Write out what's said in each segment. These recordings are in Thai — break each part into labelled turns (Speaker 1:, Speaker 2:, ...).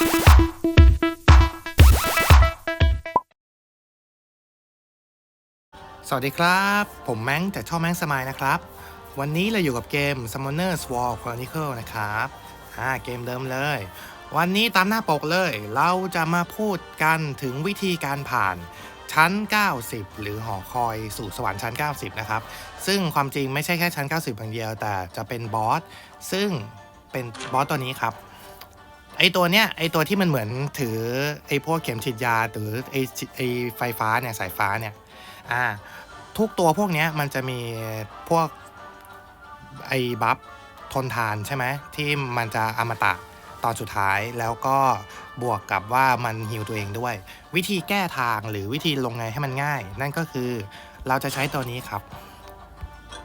Speaker 1: สวัสดีครับ ผมแม้งจากช่องแม้งสมายนะครับ วันนี้เราอยู่กับเกม Summoner's War Chronicle นะครับอ่าเกมเดิมเลย วันนี้ตามหน้าปกเลย เราจะมาพูดกันถึงวิธีการผ่านชั้น 90 หรือหอคอยสู่สวรรค์ชั้น 90 นะครับ ซึ่งความจริงไม่ใช่แค่ชั้น 90อย่างเดียว แต่จะเป็นบอส ซึ่งเป็นบอสตัวนี้ครับ ไอตัวเนี้ยไอตัวที่มันเหมือนถือไอพวกเข็มฉีดยาหรือไอไอไฟฟ้าเนี่ยสายฟ้าเนี่ยอ่าทุกตัวพวกเนี้ยมันจะมีพวกไอบัฟทนทานใช่ไหมที่มันจะอมตะตอนสุดท้ายแล้วก็บวกกับว่ามันฮิวตัวเองด้วย วิธีแก้ทางหรือวิธีลงไงให้มันง่าย นั่นก็คือเราจะใช้ตัวนี้ครับ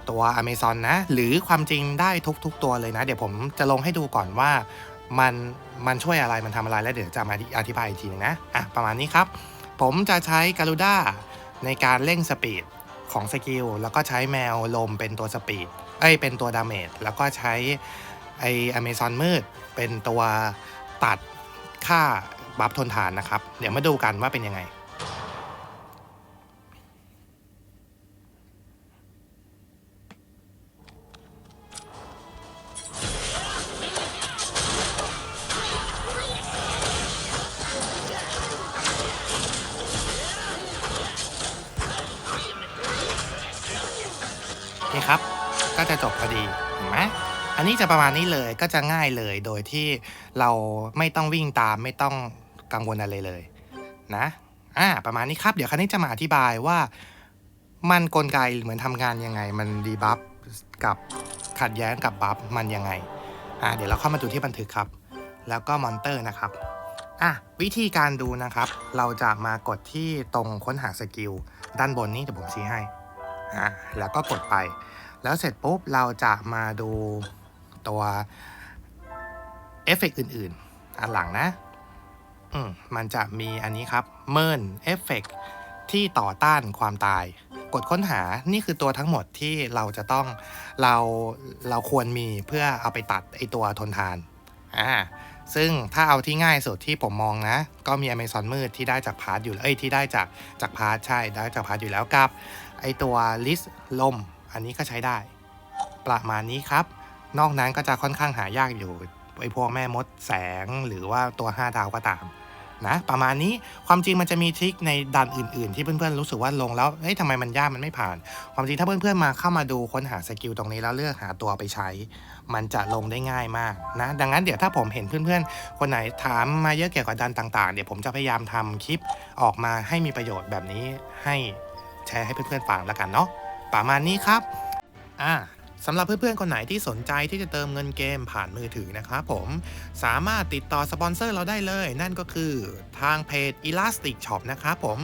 Speaker 1: ตัว Amazon นะ หรือความจริงได้ทุกๆตัวเลยนะ เดี๋ยวผมจะลงให้ดูก่อนว่า มันมันช่วยอะไรมันทำอะไรแล้วเดี๋ยวจะมาอธิบายอีกทีหนึงนะอะประมาณนี้ครับ ผมจะใช้การูด้าในการเร่งสปีดของสกิลแล้วก็ใช้แมวลมเป็นตัวสปีดเอ้ยเป็นตัวดาเมจแล้วก็ใช้ไออเมซอนมืด เป็นตัวตัดค่าบัฟทนทานนะครับ เดี๋ยวมาดูกันว่าเป็นยังไง นี่ครับ ก็จะจบพอดีเห็นไหมอันนี้จะประมาณนี้เลยก็จะง่ายเลยโดยที่เราไม่ต้องวิ่งตามไม่ต้องกังวลอะไรเลยนะอ่าประมาณนี้ครับ เดี๋ยวครั้นี้จะมาอธิบายว่ามันกลไกเหมือนทำงานยังไง มันดีบัฟกับขัดแย้งกับบัฟมันยังไงอ่าเดี๋ยวเราเข้ามาดูที่บันทึกครับ แล้วก็มอนเตอร์นะครับอะวิธีการดูนะครับ เราจะมากดที่ตรงค้นหาสกิลด้านบนนี้เดี๋ยวผมชี้ให้ อะแล้วก็กดไป แล้วเสร็จปุ๊บเราจะมาดูตัวเอฟเฟกต์อื่น ๆ อันหลังนะอืมมันจะมีอันนี้ครับเมินเอฟเฟกต์ที่ต่อต้านความตาย กดค้นหานี่คือตัวทั้งหมดที่เราจะต้องเราเราควรมีเพื่อเอาไปตัดไอตัวทนทาน อ่าซึ่งถ้าเอาที่ง่ายสุดที่ผมมองนะ ก็มี Amazon มืดที่ได้จากพาร์ทอยู่เอ้ยที่ได้จากจากพาร์ทใช่ได้จากพาร์ทอยู่แล้วกับไอตัวลิสลม อันนี้ก็ใช้ได้ ประมาณนี้ครับ นอกนั้นก็จะค่อนข้างหายากอยู่ไอพวกแม่มดแสงหรือว่าตัว 5 ดาวก็ตาม นะประมาณนี้ความจริงมันจะมีทริคในดันอื่น ๆ ที่เพื่อนๆรู้สึกว่าลงแล้วเฮ้ยทำไมมันยากมันไม่ผ่าน ความจริงถ้าเพื่อนๆมาเข้ามาดูค้นหาสกิลตรงนี้แล้วเลือกหาตัวไปใช้ มันจะลงได้ง่ายมากนะดังนั้นเดี๋ยวถ้าผมเห็นเพื่อนๆ คนไหนถามมาเยอะเกี่ยวกับดันต่าง ๆ เดี๋ยวผมจะพยายามทำคลิปออกมาให้มีประโยชน์แบบนี้ให้แชร์ให้เพื่อนๆฟังแล้วกันเนาะประมาณนี้ครับอ่า สำหรับเพื่อนๆ คนไหนที่สนใจที่จะเติมเงินเกมผ่านมือถือนะครับผมสามารถติดต่อสปอนเซอร์เราได้เลย นั่นก็คือทางเพจ Elastic Shop นะครับผม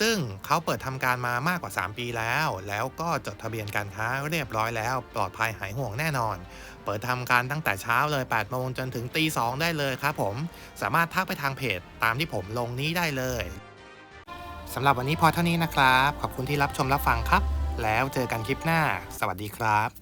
Speaker 1: ซึ่งเขาเปิดทำการมามากกว่า 3 ปีแล้ว แล้วก็จดทะเบียนการค้าเรียบร้อยแล้ว ปลอดภัยหายห่วงแน่นอน เปิดทำการตั้งแต่เช้าเลย 8 โมงจนถึงตี 2 ได้เลยครับผม สามารถทักไปทางเพจตามที่ผมลงนี้ได้เลยสำหรับวันนี้พอเท่านี้นะครับ ขอบคุณที่รับชมรับฟังครับ แล้วเจอกันคลิปหน้า สวัสดีครับ